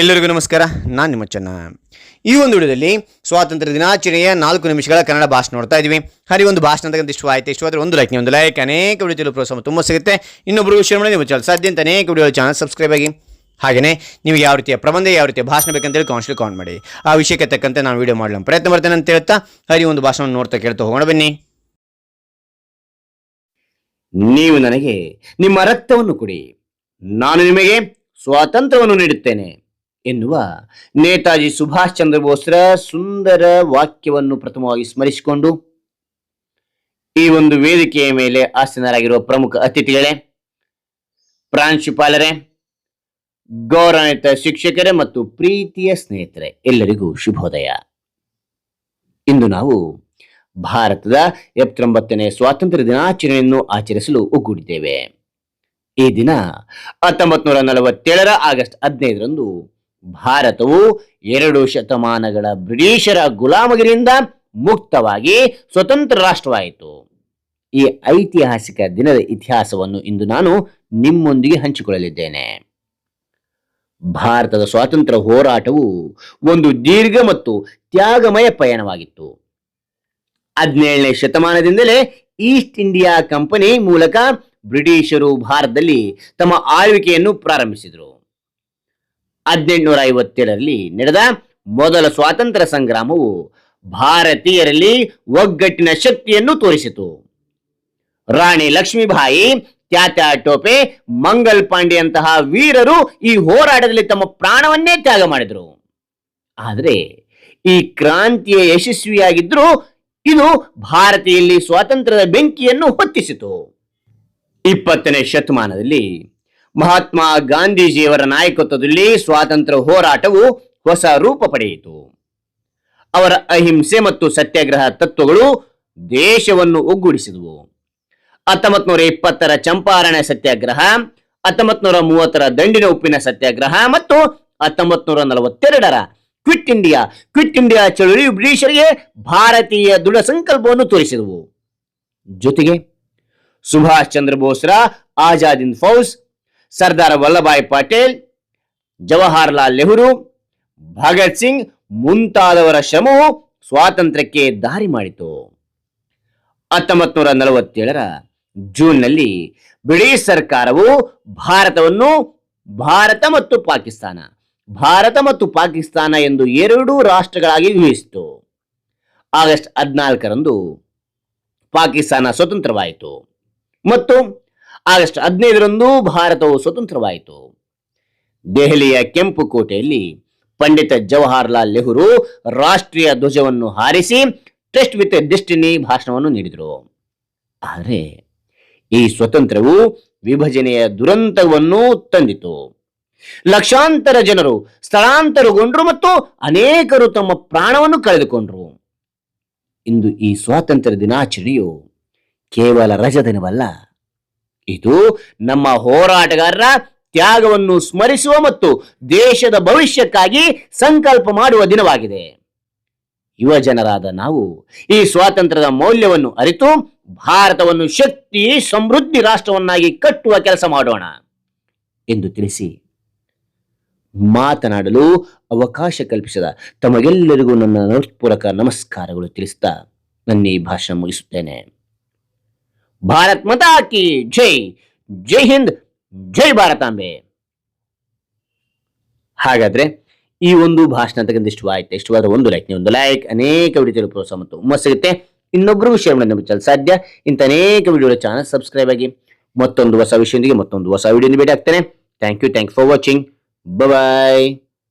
ಎಲ್ಲರಿಗೂ ನಮಸ್ಕಾರ. ನಾನು ನಿಮ್ಮ ಚೆನ್ನ. ಈ ಒಂದು ವಿಡಿಯೋದಲ್ಲಿ ಸ್ವಾತಂತ್ರ್ಯ ದಿನಾಚರಣೆಯ ನಾಲ್ಕು ನಿಮಿಷಗಳ ಕನ್ನಡ ಭಾಷಣ ನೋಡ್ತಾ ಇದ್ದೀವಿ ಹರಿ ಒಂದು ಭಾಷಣ ಅಂತ ಇಷ್ಟ ಆಯ್ತು ಆದರೆ ಒಂದು ಲೈಕ್ ಒಂದು ಲೈಕ್ ಅನೇಕ ವಿಡಿಯೋ ಪ್ರೋತ್ಸಾಹ ತುಂಬ ಸಿಗುತ್ತೆ. ಇನ್ನೊಬ್ಬರು ವಿಷಯ ಮಾಡಿ ನಿಮ್ಮ ಚಾನಲ್ ಸಾಧ್ಯ ಅಂತ ಅನೇಕ ವಿಡಿಯೋ ಚಾನಲ್ ಸಬ್ಸ್ಕ್ರೈಬ್ ಆಗಿ. ಹಾಗೆಯೇ ನೀವು ಯಾವ ರೀತಿಯ ಪ್ರಬಂಧ, ಯಾವ ರೀತಿಯ ಭಾಷಣ ಬೇಕಂತೇಳಿ ಕಾನ್ಸ್ಟಲ್ ಕಾನ್ ಮಾಡಿ. ಆ ವಿಷಯಕ್ಕೆ ತಕ್ಕಂತೆ ನಾನು ವಿಡಿಯೋ ಮಾಡಲು ಪ್ರಯತ್ನ ಮಾಡ್ತೇನೆ ಅಂತ ಹೇಳ್ತಾ ಹರಿ ಒಂದು ಭಾಷಣ ನೋಡ್ತಾ ಕೇಳ್ತಾ ಹೋಗೋಣ, ಬನ್ನಿ. ನೀವು ನನಗೆ ನಿಮ್ಮ ರಕ್ತವನ್ನು ಕೊಡಿ. ನಾನು ನಿಮಗೆ ಸ್ವಾತಂತ್ರ್ಯವನ್ನು ನೀಡುತ್ತೇನೆ. ಎನ್ನುವ ನೇತಾಜಿ ಸುಭಾಷ್ ಚಂದ್ರ ಬೋಸ್ರ ಸುಂದರ ವಾಕ್ಯವನ್ನು ಪ್ರಥಮವಾಗಿ ಸ್ಮರಿಸಿಕೊಂಡು ಈ ಒಂದು ವೇದಿಕೆಯ ಮೇಲೆ ಆಸೀನರಾಗಿರುವ ಪ್ರಮುಖ ಅತಿಥಿಗಳೇ, ಪ್ರಾಂಶುಪಾಲರೇ, ಗೌರವಾನ್ವಿತ ಶಿಕ್ಷಕರೇ ಮತ್ತು ಪ್ರೀತಿಯ ಸ್ನೇಹಿತರೆ, ಎಲ್ಲರಿಗೂ ಶುಭೋದಯ. ಇಂದು ನಾವು ಭಾರತದ ಎಪ್ಪತ್ತೊಂಬತ್ತನೇ ಸ್ವಾತಂತ್ರ್ಯ ದಿನಾಚರಣೆಯನ್ನು ಆಚರಿಸಲು ಒಗ್ಗೂಡಿದ್ದೇವೆ. ಈ ದಿನ ಹತ್ತೊಂಬತ್ ನೂರ ನಲವತ್ತೇಳರ ಆಗಸ್ಟ್ ಹದಿನೈದರಂದು ಭಾರತವು ಎರಡು ಶತಮಾನಗಳ ಬ್ರಿಟಿಷರ ಗುಲಾಮಗಿರಿಯಿಂದ ಮುಕ್ತವಾಗಿ ಸ್ವತಂತ್ರ ರಾಷ್ಟ್ರವಾಯಿತು. ಈ ಐತಿಹಾಸಿಕ ದಿನದ ಇತಿಹಾಸವನ್ನು ಇಂದು ನಾನು ನಿಮ್ಮೊಂದಿಗೆ ಹಂಚಿಕೊಳ್ಳಲಿದ್ದೇನೆ. ಭಾರತದ ಸ್ವಾತಂತ್ರ್ಯ ಹೋರಾಟವು ಒಂದು ದೀರ್ಘ ಮತ್ತು ತ್ಯಾಗಮಯ ಪಯಣವಾಗಿತ್ತು. ಹದಿನೇಳನೇ ಶತಮಾನದಿಂದಲೇ ಈಸ್ಟ್ ಇಂಡಿಯಾ ಕಂಪನಿ ಮೂಲಕ ಬ್ರಿಟಿಷರು ಭಾರತದಲ್ಲಿ ತಮ್ಮ ಆಳ್ವಿಕೆಯನ್ನು ಪ್ರಾರಂಭಿಸಿದರು. ಹದಿನೆಂಟುನೂರ ಐವತ್ತೇಳರಲ್ಲಿ ನಡೆದ ಮೊದಲ ಸ್ವಾತಂತ್ರ್ಯ ಸಂಗ್ರಾಮವು ಭಾರತೀಯರಲ್ಲಿ ಒಗ್ಗಟ್ಟಿನ ಶಕ್ತಿಯನ್ನು ತೋರಿಸಿತು. ರಾಣಿ ಲಕ್ಷ್ಮೀಬಾಯಿ, ತ್ಯಾತ್ಯ ಟೋಪೆ, ಮಂಗಲ್ ಪಾಂಡೆಯಂತಹ ವೀರರು ಈ ಹೋರಾಟದಲ್ಲಿ ತಮ್ಮ ಪ್ರಾಣವನ್ನೇ ತ್ಯಾಗ ಮಾಡಿದರು. ಆದರೆ ಈ ಕ್ರಾಂತಿಯ ಯಶಸ್ವಿಯಾಗಿದ್ದರೂ ಇದು ಭಾರತೀಯಲ್ಲಿ ಸ್ವಾತಂತ್ರ್ಯದ ಬೆಂಕಿಯನ್ನು ಹೊತ್ತಿಸಿತು. ಇಪ್ಪತ್ತನೇ ಶತಮಾನದಲ್ಲಿ ಮಹಾತ್ಮ ಗಾಂಧೀಜಿಯವರ ನಾಯಕತ್ವದಲ್ಲಿ ಸ್ವಾತಂತ್ರ್ಯ ಹೋರಾಟವು ಹೊಸ ರೂಪ ಪಡೆಯಿತು. ಅವರ ಅಹಿಂಸೆ ಮತ್ತು ಸತ್ಯಾಗ್ರಹ ತತ್ವಗಳು ದೇಶವನ್ನು ಒಗ್ಗೂಡಿಸಿದವು. ಹತ್ತೊಂಬತ್ ನೂರ ಇಪ್ಪತ್ತರ ಚಂಪಾರಣ ಸತ್ಯಾಗ್ರಹ ಹತ್ತೊಂಬತ್ ನೂರ ಮೂವತ್ತರ ದಂಡಿನ ಉಪ್ಪಿನ ಸತ್ಯಾಗ್ರಹ ಮತ್ತು ಹತ್ತೊಂಬತ್ ನೂರ ನಲವತ್ತೆರಡರ ಕ್ವಿಟ್ ಇಂಡಿಯಾ ಕ್ವಿಟ್ ಇಂಡಿಯಾ ಚಳುವಳಿ ಬ್ರಿಟಿಷರಿಗೆ ಭಾರತೀಯ ದೃಢ ಸಂಕಲ್ಪವನ್ನು ತೋರಿಸಿದವು. ಜೊತೆಗೆ ಸುಭಾಷ್ ಚಂದ್ರ ಬೋಸ್ರ ಆಜಾದ್ ಹಿಂದ್ ಫೌಜ್ ಸರ್ದಾರ್ ವಲ್ಲಭಾಯ್ ಪಟೇಲ್, ಜವಾಹರಲಾಲ್ ನೆಹರು, ಭಗತ್ ಸಿಂಗ್ ಮುಂತಾದವರ ಶ್ರಮವು ಸ್ವಾತಂತ್ರ್ಯಕ್ಕೆ ದಾರಿ ಮಾಡಿತು. ಹತ್ತೊಂಬತ್ ನೂರ ನಲವತ್ತೇಳರ ಜೂನ್ನಲ್ಲಿ ಬ್ರಿಟಿಷ್ ಸರ್ಕಾರವು ಭಾರತವನ್ನು ಭಾರತ ಮತ್ತು ಪಾಕಿಸ್ತಾನ, ಭಾರತ ಮತ್ತು ಪಾಕಿಸ್ತಾನ ಎಂದು ಎರಡು ರಾಷ್ಟ್ರಗಳಾಗಿ ವಿಭಜಿಸಿತು. ಆಗಸ್ಟ್ ಹದಿನಾಲ್ಕರಂದು ಪಾಕಿಸ್ತಾನ ಸ್ವತಂತ್ರವಾಯಿತು. ಮತ್ತು ಆಗಸ್ಟ್ ಹದಿನೈದರಂದು ಭಾರತವು ಸ್ವತಂತ್ರವಾಯಿತು. ದೆಹಲಿಯ ಕೆಂಪು ಕೋಟೆಯಲ್ಲಿ ಪಂಡಿತ ಜವಾಹರಲಾಲ್ ನೆಹರು ರಾಷ್ಟ್ರೀಯ ಧ್ವಜವನ್ನು ಹಾರಿಸಿ ಟೆಸ್ಟ್ ವಿತ್ ಡೆಸ್ಟಿನಿ ಭಾಷಣವನ್ನು ನೀಡಿದರು. ಆದರೆ ಈ ಸ್ವತಂತ್ರವು ವಿಭಜನೆಯ ದುರಂತವನ್ನು ತಂದಿತು. ಲಕ್ಷಾಂತರ ಜನರು ಸ್ಥಳಾಂತರಗೊಂಡರು ಮತ್ತು ಅನೇಕರು ತಮ್ಮ ಪ್ರಾಣವನ್ನು ಕಳೆದುಕೊಂಡರು. ಇಂದು ಈ ಸ್ವಾತಂತ್ರ್ಯ ದಿನಾಚರಣೆಯು ಕೇವಲ ರಜದಿನವಲ್ಲ ಇದು ನಮ್ಮ ಹೋರಾಟಗಾರರ ತ್ಯಾಗವನ್ನು ಸ್ಮರಿಸುವ ಮತ್ತು ದೇಶದ ಭವಿಷ್ಯಕ್ಕಾಗಿ ಸಂಕಲ್ಪ ಮಾಡುವ ದಿನವಾಗಿದೆ. ಯುವ ಜನರಾದ ನಾವು ಈ ಸ್ವಾತಂತ್ರ್ಯದ ಮೌಲ್ಯವನ್ನು ಅರಿತು ಭಾರತವನ್ನು ಶಕ್ತಿ, ಸಮೃದ್ಧಿ ರಾಷ್ಟ್ರವನ್ನಾಗಿ ಕಟ್ಟುವ ಕೆಲಸ ಮಾಡೋಣ ಎಂದು ತಿಳಿಸಿ ಮಾತನಾಡಲು ಅವಕಾಶ ಕಲ್ಪಿಸಿದ ತಮಗೆಲ್ಲರಿಗೂ ನನ್ನ ಪೂರಕ ನಮಸ್ಕಾರಗಳು ತಿಳಿಸುತ್ತಾ ನನ್ನ ಈ ಭಾಷಣ ಮುಗಿಸುತ್ತೇನೆ. ಭಾರತ್ ಮಾತಾ ಕಿ ಜೈ. ಜೈ ಹಿಂದ್, ಜೈ ಭಾರತಾಂಬೆ ಹಾಗಾದ್ರೆ ಈ ಒಂದು ಭಾಷಣ ತಗೊಂಡು ಇಷ್ಟವಾಯ್ತು. ಇಷ್ಟವಾದ ಒಂದು ಲೈಕ್ ಒಂದು ಲೈಕ್ ಅನೇಕ ವಿಡಿಯೋ ಪ್ರೋತ್ಸಾಹ ಮತ್ತು ಹುಮ್ಮಸ್ ಸಿಗುತ್ತೆ. ಇನ್ನೊಬ್ಬರಿಗೂ ಶೇರ್ ಮಾಡಿ ಸಾಧ್ಯ. ಇಂಥ ಅನೇಕ ವಿಡಿಯೋ ಚಾನಲ್ ಸಬ್ಸ್ಕ್ರೈಬ್ ಆಗಿ ಮತ್ತೊಂದು ಹೊಸ ವಿಷಯದೊಂದಿಗೆ ಮತ್ತೊಂದು ಹೊಸ ವಿಡಿಯೋ ಭೇಟಿ ಆಗ್ತೇನೆ thank you thank for watching bye